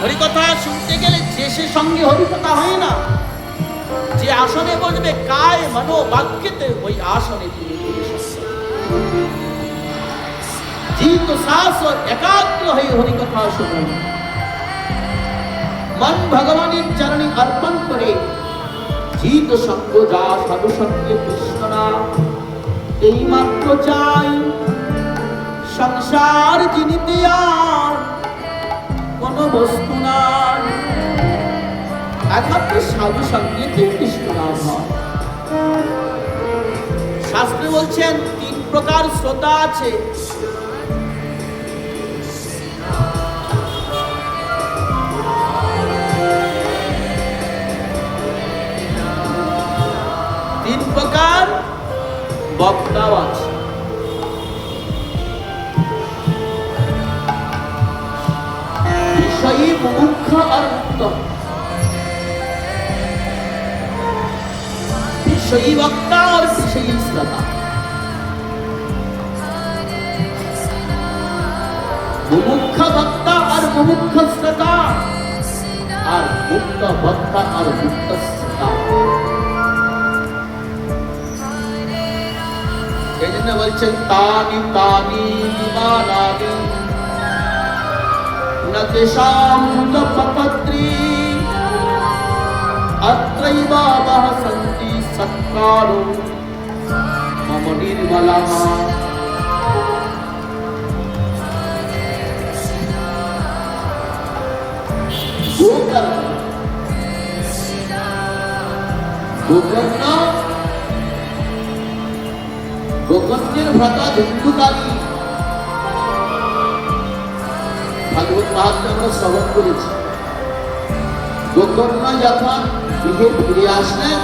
হরিকথা শুনতে গেলে যে সে সঙ্গে হরিকথা হয় না, যে আসনে বসবে কায় মনো বাক্যতে ওই আসনে তিনি জিত শ্বাস একাগ্র হয়ে হরিকথা শুনুন। মন ভগবানের চরণে অর্পণ করে জিত সঙ্গ যা সাধু সঙ্গে কৃষ্ণ এই মাত্র চাই সংসার জিনিতে আর কোন বস্তু নাই একমাত্র সাধু কৃষ্ণ নাম শাস্ত্রে বলছেন তিন প্রকার শ্রোতা আছে তিন প্রকার বক্তাও यज्ञवचन्तानि तानि विमानानि न तेषां तपपत्री अत्रैवावः सन्ति सत्कारो मम निर्मलः गोकर्ण गोकर्ण গোকর্ণের ভ্রাতা ধুন্দুকালী ভাগবত মাহাত্মে আমরা শ্রবণ করেছি গোকর্ণ যখন গৃহে ফিরে আসলেন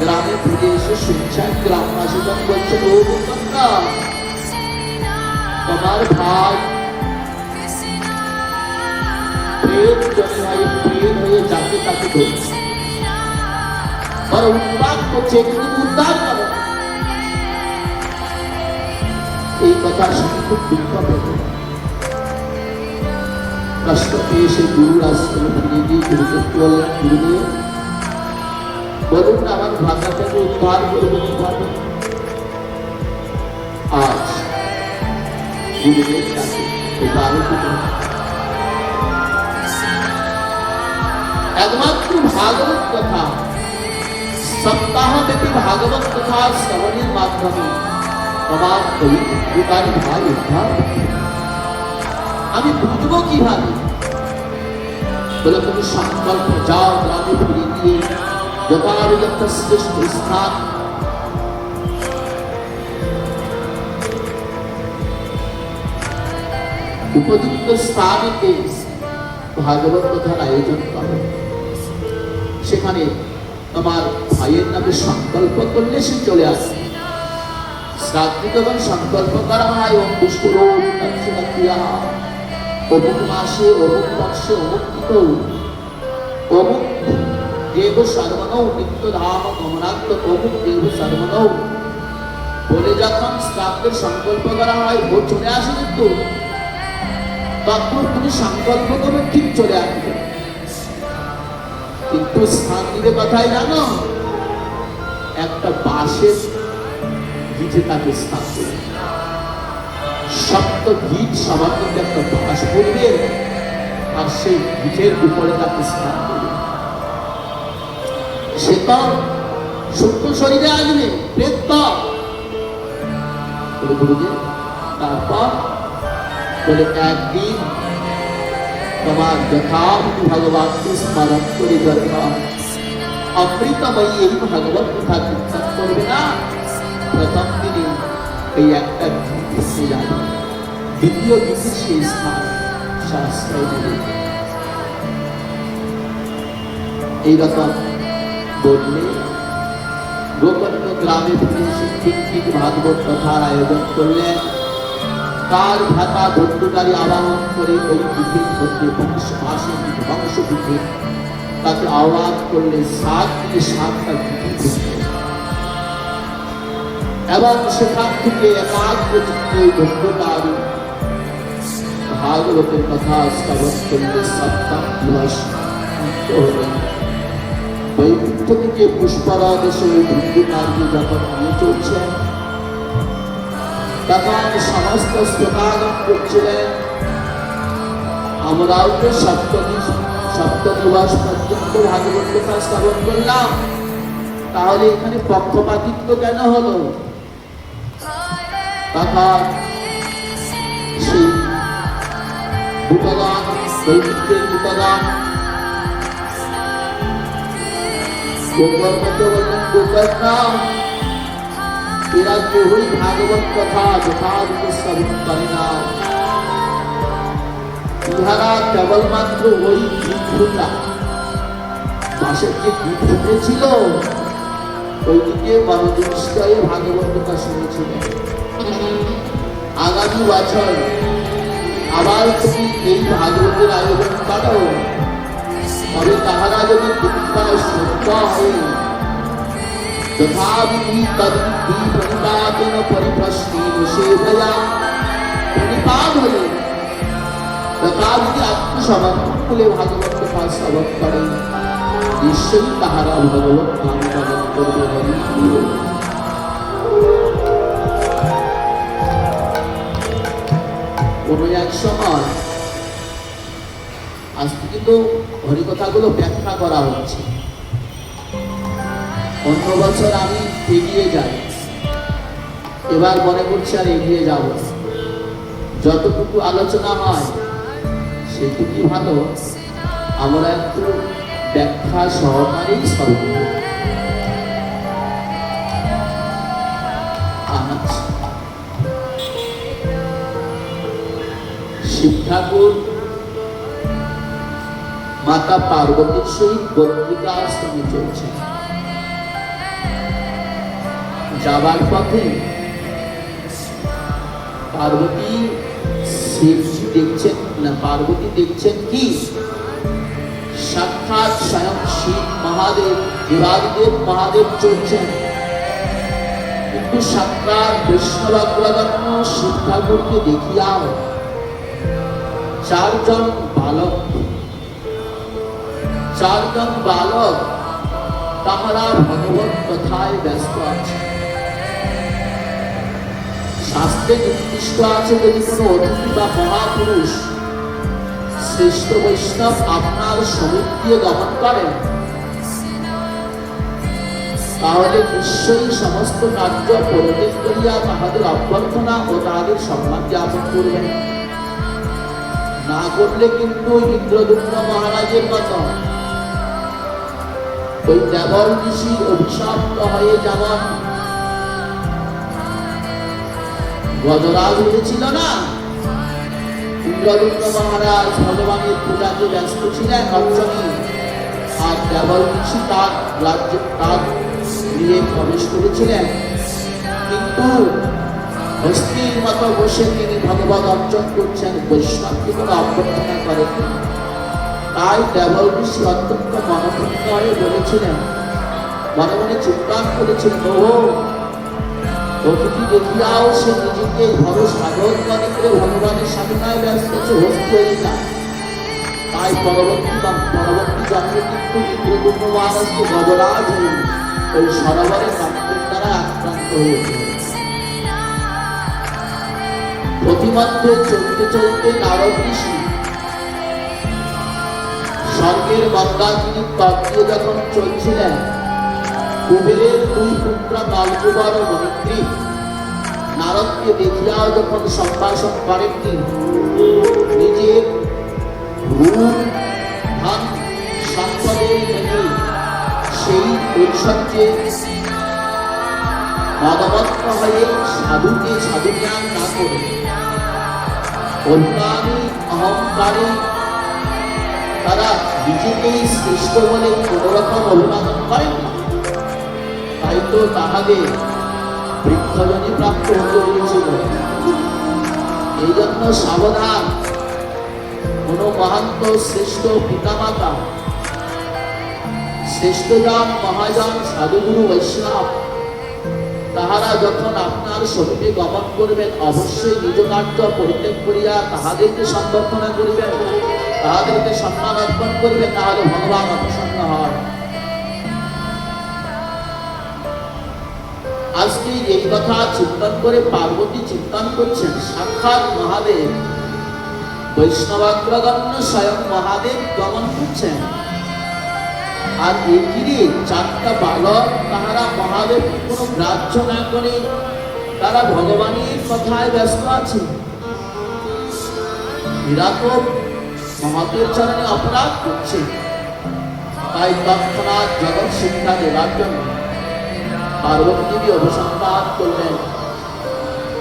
গ্রামে ফিরে এসে শুনছেন গ্রামবাসী যখন বলছেন ও গোকর্ণ তোমার ভাই প্রেম জমি হয়ে প্রেম হয়ে যাকে তাকে ধরছে আর উৎপাদ করছে কিন্তু উদ্ধার এই কথা দুঃখ পেত কষ্ট পেয়ে সে গুরুর আশ্রমে ফিরে গিয়ে গুরুকে বললেন গুরুদেব বলুন আমার ভাষাটাকে উদ্ধার করব কীভাবে আজ গুরুদেব তাকে একমাত্র ভাগবত কথা, সপ্তাহব্যাপী ভাগবত কথা শ্রবণের মাধ্যমে। তোমার পবিত্রতার ভাই উদ্ধার। আমি বুঝব কীভাবে বলে তুমি সংকল্প যাও গ্রামে ফিরে গিয়ে যথাযথ শ্রেষ্ঠ স্থান উপযুক্ত স্থানেতে ভাগবত কথার আয়োজন করো সেখানে তোমার ভাইয়ের নামে সংকল্প করলে সে চলে আসে শ্রাদ্ধে যখন সংকল্প করা হয়, ওম পুষ্কর অমুক মাসে, অমুক বর্ষে, অমুক অমুক দেব সর্বনৌ নিত্য ধাম গমনান্ত অমুক দেব সর্বনৌ। বলে যখন শ্রাদ্ধের সংকল্প করা হয়, ও চলে আসে কিন্তু। তখন তুমি সংকল্প করবে ঠিক চলে আসবে কিন্তু স্থান দিতে কথাই জানো, একটা বাঁশের গিটে তাকে দেবে সপ্ত গিট সবার একটা বাঁশ পড়বে আর সেই গিটের উপরে তাকে দেবে। সে তো সূক্ষ্ম শরীরে আসবে তারপর বলে, একদিন তোমার যথাবিধি ভগবানকে স্মরণ করে দরকার অমৃতময়ী ভগবত কথা চিন্তা করবে না। প্রথম দিনে এই একটা এসে যাবে দ্বিতীয় গীতে সেই স্থান দেবে। এইরকম বললে গোকর্ণ গ্রামে ফিরে এসে ভাগবত কথার আয়োজন করলেন তার ভাতা ধন্যকারী আবাহন করে ওই পৃথিবীর মধ্যে বংশ ধ্বংস পৃথিবী তাকে আহ্বান করলে সাত সাতটা পৃথিবী এবং সেখান থেকে একাগ্র চিত্তে ধন্যকারী ভাগবতের কথা শ্রবণ করলে সপ্তাহ দিবস হলেন থেকে পুষ্পরা দেশে কার্যে যখন নিয়ে চলছেন তখন সমস্ত শ্রোতাগণ করছিলেন, আমরাও তো সপ্তমী সপ্ত দিবস পর্যন্ত ভাগবত কথা শ্রবণ করলাম। তাহলে এখানে পক্ষপাতিত্ব কেন হলো? তখন সেই নাম। এরা কেউই ভাগবত কথা করে না। কেবলমাত্র ওই যে ফুটেছিল ওইদিকে মনোনিষ্ঠায় ভাগবত কথা শুনেছিলেন। আগামী বছর আবার তুমি এই ভাগবতের আয়োজন করো তবে তাহারা যদি দীক্ষায় সত্য হয়, তথাপি তদ্বিধি প্রণিপাতেন পরিপ্রশ্নে নিষেধয়া প্রণিপাত হলে তথাপি আত্মসমর্পণ করে ভাগবত কথা শ্রবণ করে নিশ্চয়ই তাহারা ভগবত নাম কোনো এক সময় আজকে কিন্তু হরিকথাগুলো ব্যাখ্যা করা হচ্ছে। অন্য বছর আমি এগিয়ে যাই। এবার মনে করছি আর এগিয়ে যাব। যতটুকু আলোচনা হয়, সেটুকুই ভালো। আমরা একটু ব্যাখ্যা সহকারেই স্মরণ শিব ঠাকুর, মাতা পার্বতীর সহিত বদ্রিকা আশ্রমে চলছে। যাবার পথে পার্বতী শিবজি দেখছেন না, পার্বতী দেখছেন কি? সাক্ষাৎ স্বয়ং শিব মহাদেব দেবাদিদেব মহাদেব চলছেন। কিন্তু সাক্ষাৎ বৈষ্ণবাগ্রগণ্য শিব ঠাকুরকে দেখিয়াও চারজন বালক। চারজন বালক, তাহারা ভগবত কথায় ব্যস্ত আছে শাস্ত্রে নির্দিষ্ট আছে যদি কোনো অতিথি বা মহাপুরুষ, শ্রেষ্ঠ বৈষ্ণব আপনার সমীপ দিয়ে গমন করেন। তাহলে নিশ্চয়ই সমস্ত কার্য পরিবেশ করিয়া তাহাদের অভ্যর্থনা ও তাহাদের সম্মান জ্ঞাপন করবেন। না করলে কিন্তু ইন্দ্রদুম্ন মহারাজের কথা ওই দেবল ঋষির অভিশপ্ত হয়ে যেমন গজরাজ হয়েছিল না? ইন্দ্রদুম্ন মহারাজ ভগবানের পূজাতে ব্যস্ত ছিলেন অর্চনী আর দেবল ঋষি তার রাজ্য তার গৃহে প্রবেশ করেছিলেন। কিন্তু হস্তির মতো বসে তিনি ভগবত অর্জন করছেন বৈষ্ণবকে অভ্যর্থনা করেন। তাই দেবল ঋষি অত্যন্ত মনোভূত হয়ে বলেছিলেন, মনে মনে চিন্তান করেছিলেন ও অতিথি দেখিয়াও সে নিজেকে ভব সাধন মনে করে ভগবানের সাধনায় ব্যস্ত আছে হস্তি হয়ে যায়। তাই পরবর্তী পরবর্তী জন্মে কিন্তু ইন্দ্রগুপ্ত মহারাজকে গজরাজ ওই সরোবরের কাপড়ের দ্বারা আক্রান্ত হয়েছে প্রতিমধ্যে চলতে চলতে নারদ ঋষি। স্বর্গের গঙ্গাগিরি তট দিয়ে যখন চলছিলেন, কুবেরের দুই পুত্র নলকুবর ও মৈত্রী। নারদকে দেখিয়াও যখন সম্ভাষণ করেননি নিজের ভূম ধন, সম্পদের সেই ঐশ্বর্যে মদমত্ত হয়ে সাধুকে সাধু জ্ঞান না করে অভিমানী অহংকারী। তারা নিজেকেই শ্রেষ্ঠ বলে কোন রকম অভিবাদন করেন তাই তো তাহাদের বৃক্ষজনী প্রাপ্ত হতে হয়েছিল। এই জন্য সাবধান। কোন মহান্ত শ্রেষ্ঠ পিতামাতা। শ্রেষ্ঠজন মহাজন সাধুগুরু বৈষ্ণব। তাহারা যখন আপনার শরীরে গমন করবেন, অবশ্যই নিজ কার্য পরিত্যাগ করিয়া তাহাদেরকে সম্বর্ধনা করিবেন, তাহাদেরকে সম্মান অর্পণ করিবেন, তাহলে ভগবান অপ্রসন্ন হয় আজকে এই কথা চিন্তন করে পার্বতী চিন্তন করছেন, সাক্ষাৎ মহাদেব। বৈষ্ণবাগ্রগণ্য স্বয়ং মহাদেব গমন করছেন। আর এটিরে চারটা বালক তাহারা মহাদেব কোনো গ্রাহ্য না করে, তারা ভগবানের কথায় ব্যস্ত আছে। এরা মহাদেব চরণে অপরাধ করছে। তাই তৎক্ষণাৎ জগৎ শিক্ষা দেবার জন্য পার্বতী অভিসম্পাদ করলেন।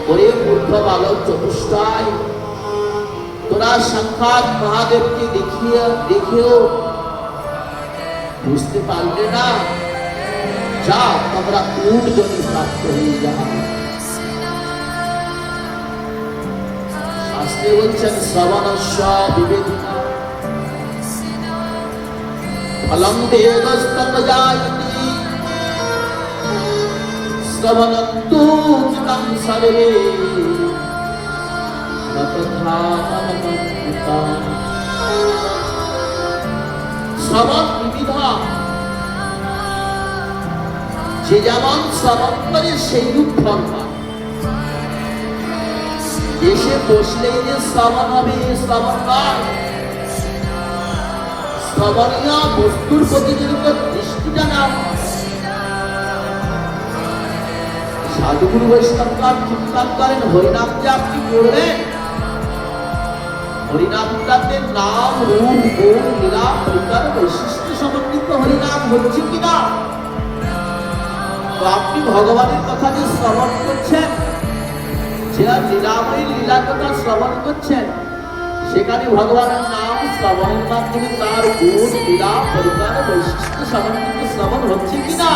ওরে মূর্খ বালক চতুষ্টায়, তোরা সাক্ষাৎ মহাদেবকে দেখিয়ে, দেখেও বুঝতে পারলে না যা তোমরা উঠ জমি প্রাপ্ত হয়ে যাও শাস্ত্রে বলছেন শ্রবণস্ব বিবেদিনা ফলম দেবস্তম জায়তি শ্রবণন্তু কিতং সর্বে ন তথা মনমন্বিতা যে যেমন শ্রবণ করে সেই রূপ ফল এসে বসলেই যে হবে বস্তুর প্রতি যদি দৃষ্টিটা না সাধুগুরু বৈষ্ণবকার চিন্তান করেন, হরিনাম যে আপনি করবেন হরিনামটাতে নাম রূপ গুণ লীলা পরিকার বৈশিষ্ট্য সমন্বিত হরিনাম হচ্ছে কিনা? তো আপনি ভগবানের কথা যে শ্রবণ করছেন, যে লীলাময়ী লীলা কথা শ্রবণ করছেন, সেখানে ভগবানের নাম শ্রবণের মাধ্যমে তার গুণ, লীলা পরিকার বৈশিষ্ট্য সমন্বিত শ্রবণ হচ্ছে কিনা?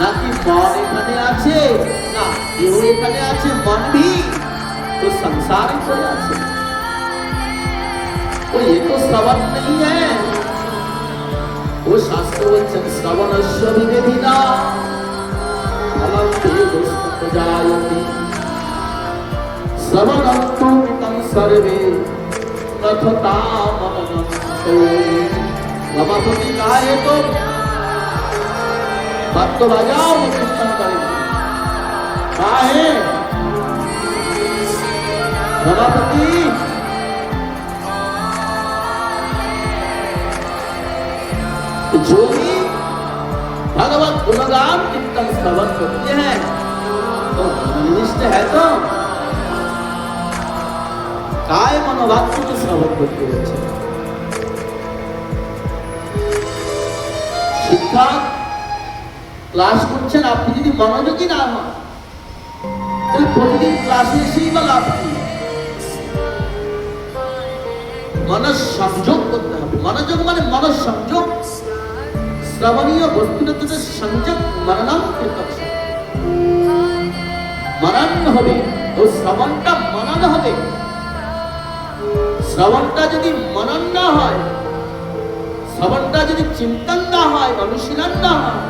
নাকি মন এখানে আছে? না, দেহ এখানে আছে, মন ভি तो संसार ही कोई আছে तो ये तो श्रवण नहीं है वो शास्त्र वचन श्रवणस्य विविधिना फलं देवस्तु जायते श्रवणं तु मितं सर्वे तथता मननं तो रमापति गाए तो बात तो बजाओ कीर्तन करेंगे काहे रमापति जो भी भगवत गुणगान कीर्तन श्रवण करते हैं तो निष्ठ है तो काय मनोवाक्य के श्रवण करते रहे শিক্ষা ক্লাস করছেন আপনি যদি মনোযোগী না হন তাহলে প্রতিদিন ক্লাসে এসেই বা লাভ কি মানস সংযোগ করতে হবে। মনোযোগ মানে মানস সংযোগ শ্রবণীয় বস্তুর সংযোগ মরণাম মরণ হবে ও শ্রবণটা মনন হবে। শ্রবণটা যদি মনন না হয়, শ্রবণটা যদি চিন্তন না হয়, অনুশীলন না হয়,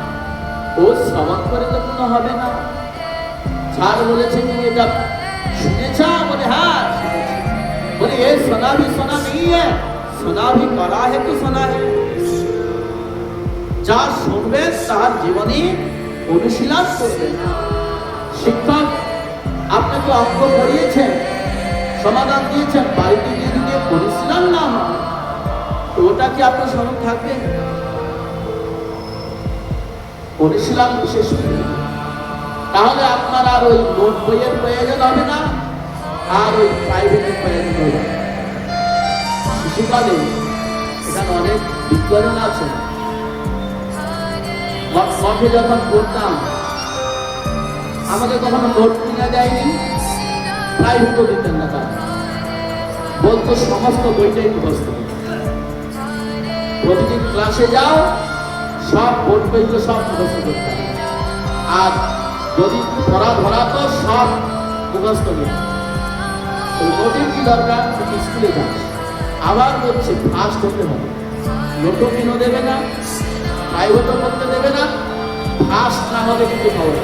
ও শ্রবণ করে তো কোনো হবে না। স্যার বলেছে কি এটা শুনেছা বলে? হ্যাঁ বলে, এ সোনাবি সোনা नहीं है सुना भी करा है तो सुना है যা শুনবেন তার জীবনে অনুশীলন করবেন শিক্ষক আপনাকে অঙ্ক পড়িয়েছেন সমাধান দিয়েছেন বাড়িতে গিয়ে যদি অনুশীলন না হয় তো ওটা কি আপনার স্মরণ থাকবে অনুশীলন বিশেষ করে। তাহলে আপনার আর ওই নোট বইয়ের প্রয়োজন হবে না আর ওই প্রাইভেটের প্রয়োজন হবে না। শিশুকালে এখানে অনেক বিজ্ঞান আছে। মঠে যখন পড়তাম, আমাকে কখনো নোট কিনে দেয়নি। প্রাইভেটও দিতেন না তারা। বলতো, সমস্ত বইটাই মুখস্থ প্রতিদিন ক্লাসে যাও, সব বোর্ড বইগুলো সব মুখস্থ করতে আর যদি পড়া ধরা তো সব মুখস্থ। তো নোটের কি দরকার? স্কুলে যাস আবার বলছে ফার্স্ট হতে হবে। কিনো দেবে না প্রাইভেটও করতে দেবে না ঘাস না হবে কিন্তু খবর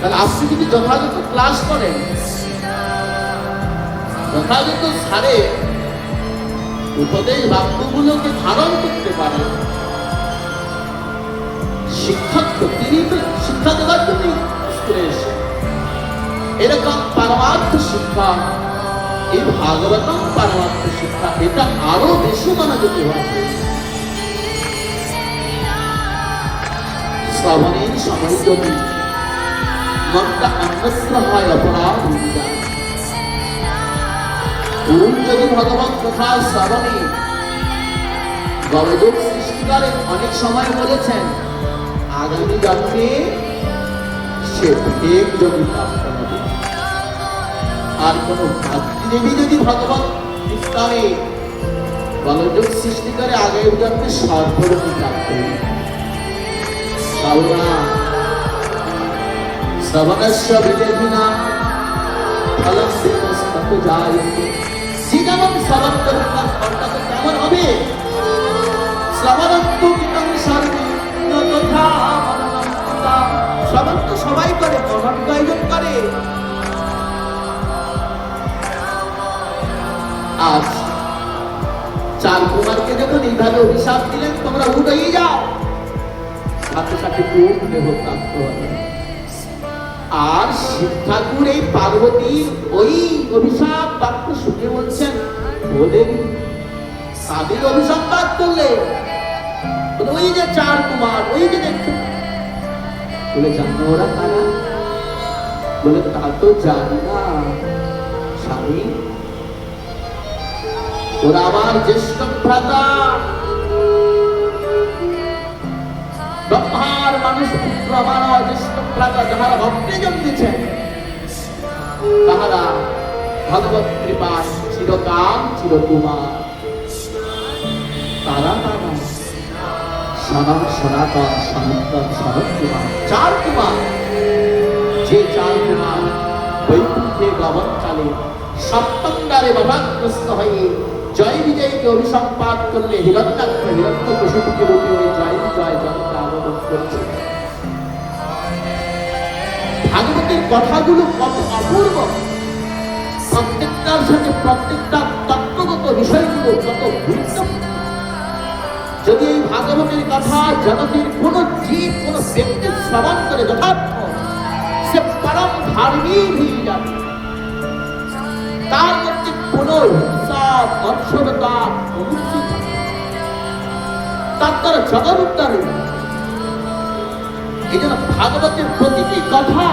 তাহলে আপনি যদি যথাযথ ক্লাস করেন, যথাযথ সারে উপদেশ বাক্যগুলোকে ধারণ করতে পারে শিক্ষক তিনি তো শিক্ষা দেওয়ার স্কুলে এসে এরকম পারমার্থ শিক্ষা এই ভাগবতম পারমার্থ শিক্ষা, এটা আরও বেশি মনোযোগী প্রয়োজন। শ্রবণের সময় যদি মনটা হয়, অপরাধ গুরু যদি ভগবত কথা শ্রবণে অনেক সময় বলেছেন, আগামী জন্মে সে ভেগ যদি প্রাপ্ত হবে আর কোন ভাতৃদেবী যদি ভগবত বিস্তারে গলযোগ সৃষ্টি করে আগের জন্মে সর্বরূপী প্রাপ্ত শ্রবণা শ্রবণ কেমন হবে? শ্রবণত্ব কুমারকে অভিশাপ দিলেন, তোমরা উঠেই যাও। সাথে সাথে কোন দেহ প্রাপ্ত হবে আর শিব ঠাকুর এই পার্বতীর ওই অভিশাপ বাক্য শুনে বলছেন বলেন তাদের অভিশাপ বাদ করলে ওই যে চার কুমার, ওই যে দেখছ বলে, জানো ওরা কারা? বলে, তা তো জানি না। ওরা আমার জ্যেষ্ঠ ভ্রাতা। ব্রহ্মার মানুষ পুত্র আমার জ্যেষ্ঠ ভ্রাতা, যাহারা ভক্তে জন্মেছেন। তাহারা ভগবত কৃপা চিরকাল চিরকুমার। তারা তারা সনাতন সনাতন সনাতন সনৎ কুমার চার কুমার। যে চার কুমার বৈকুণ্ঠে গমনকালে সপ্তমবারে বাধাগ্রস্ত হয়ে জয় বিজয়কে অভিসম্পাদ করলে হিরণ্যাক্ষ হিরণ্য পশুটিকে রূপে হয়ে জয় বিজয় জনকে আগমন করছে। ভাগবতের কথাগুলো কত অপূর্ব। প্রত্যেকটার সাথে প্রত্যেকটা তত্ত্বগত বিষয়গুলো কত গুরুত্বপূর্ণ। যদি এই ভাগবতের কথা জগতের কোন জীব, কোন ব্যক্তি শ্রবণ করে যথার্থ, সে পরম ধার্মিক হয়ে যাবে। তার মধ্যে কোন অনুষ্ঠিত হবে না। তার উদ্ধার হয়ে যাবে। এই জন্য ভাগবতের প্রতিটি কথা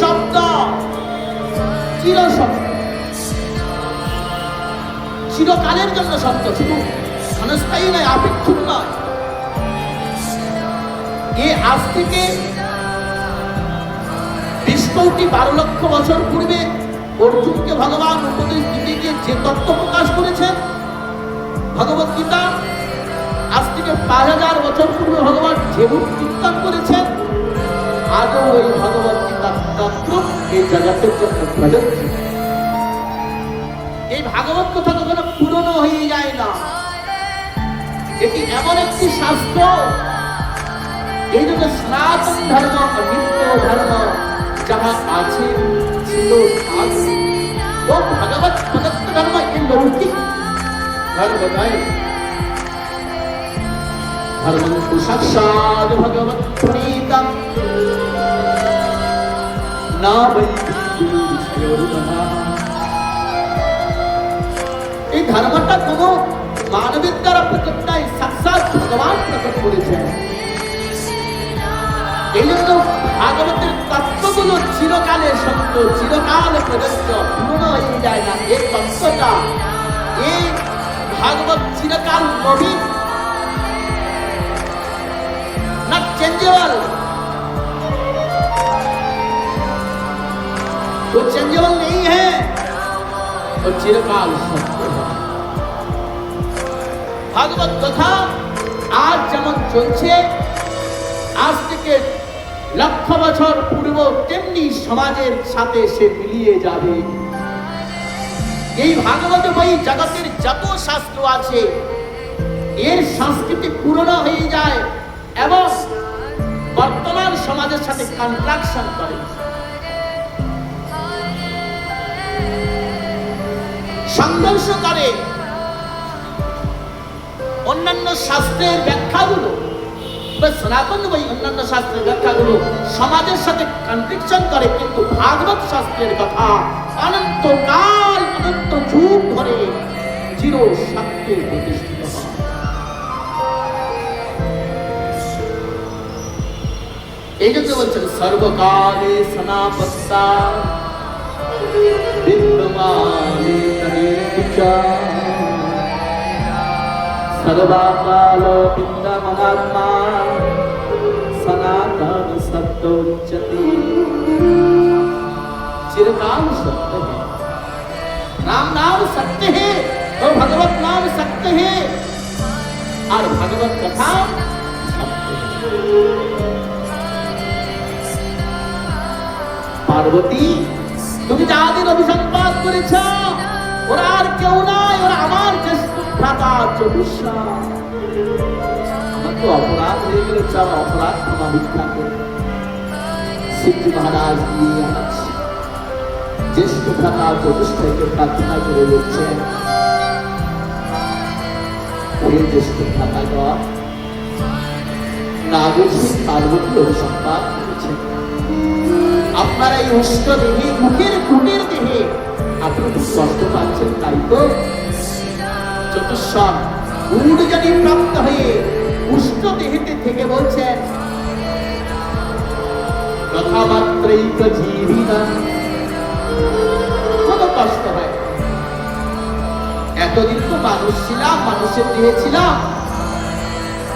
শব্দ শব্দ চিরকালের জন্য সত্য শুধু ক্ষণস্থায়ী নয়, আপেক্ষিক নয় এ আজ থেকে বিশ কোটি বারো লক্ষ বছর পূর্বে অর্জুনকে ভগবান উপদেশ দিতে গিয়ে যে তত্ত্ব প্রকাশ করেছেন ভগবত গীতা, আজ থেকে পাঁচ হাজার বছর পূর্বে ভগবান যেমন কীর্তন করেছেন আজও ওই ভগবত গীতার তত্ত্ব এই জগতের জন্য প্রযোজ্য। এই ভাগবত কথা কখনো পুরনো হয়ে যায় না। এটি এমন একটি শাস্ত্র, এই জন্য সনাতন ধর্ম, অনিত্য ধর্ম যাহা আছে ছিল আছে ও ভগবত প্রদত্ত ধর্ম এ লৌকিক ধর্ম নয় ধর্ম তু সাক্ষাৎ ভগবত প্রণীতম না বৈ এই ধর্মটা কোনো মানবের দ্বারা প্রকট নয় সাক্ষাৎ ভগবান প্রকট করেছেন। এই জন্য ভাগবতের তত্ত্বগুলো চিরকালে সত্য চিরকাল প্রযোজ্য পুরনো হয়ে যায় না এই তত্ত্বটা এই ভাগবত চিরকাল নবীন না চেঞ্জেবল वो चेंजेबल नहीं है वो चिरकाल सत्य है ভাগবত কথা আজ যেমন চলছে আজ থেকে লক্ষ বছর পূর্ব তেমনি সমাজের সাথে সে মিলিয়ে যাবে। এই ভাগবত বই জগতের যত শাস্ত্র আছে, এর সংস্কৃতি পুরনো হয়ে যায় এবং বর্তমান সমাজের সাথে কন্ট্রাকশন করে। সংঘর্ষ করে। অন্যান্য শাস্ত্রের ব্যাখ্যাগুলো বা সনাতন বই অন্যান্য শাস্ত্রের ব্যাখ্যাগুলো সমাজের সাথে কন্ট্রিকশন করে, কিন্তু ভাগবত শাস্ত্রের কথা অনন্তকাল অনন্ত যুগ ধরে চির সত্যে প্রতিষ্ঠিত এই জন্য বলছেন, সর্বকালে সনাপত্তা বিদ্যমানে তনির্বিচা সর্বাকাল বিদ্যমানাত্মা सनातन सत्य उच्चते चिरकाल सत्य है राम नाम सत्य है और भगवत नाम सत्य है और भगवत कथा सत्य है পার্বতী তুমি যাদের অভিসম্পাদ করেছ ওরা আর কেউ নাই ওরা আমার জ্যেষ্ঠ ভ্রাতা আমার তো অপরাধ হয়ে গেল চাও অপরাধ ক্ষমা ভিক্ষা শিবজি মহারাজ দিয়ে আজ জ্যেষ্ঠ ভ্রাতা চতুষ্ঠাইকে প্রার্থনা করে বলছেন ওই জ্যেষ্ঠ ভ্রাতাগণ নাগরিক পার্বতী অভিসম্পাদ করেছেন আপনারা এই উষ্ণ দেহে কুটির দেহে আপনি কষ্ট পাচ্ছেন তাই তো? চতুষ্ষণ। গুড়জানি প্রাপ্ত হয়ে উষ্ণ দেহেতে থেকে বলছেন কথামাত্রই জীবিনা কত কষ্ট হয়। এতদিন তো মানুষ ছিলাম, মানুষের দেহে ছিলাম।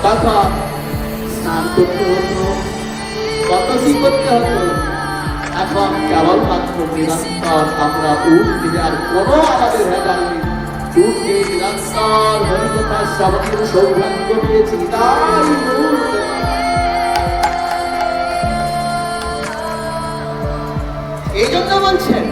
তখন স্নান করতে হতো কত কি করতে হতো। এখন কেবলমাত্র নিরন্তর আমরা উঠ আর কোনো আমাদের ভেজাল নেই। দিয়ে নিরন্তর হরিকথা শ্রবণের সৌভাগ্য পেয়েছি তাই এই জন্য বলছেন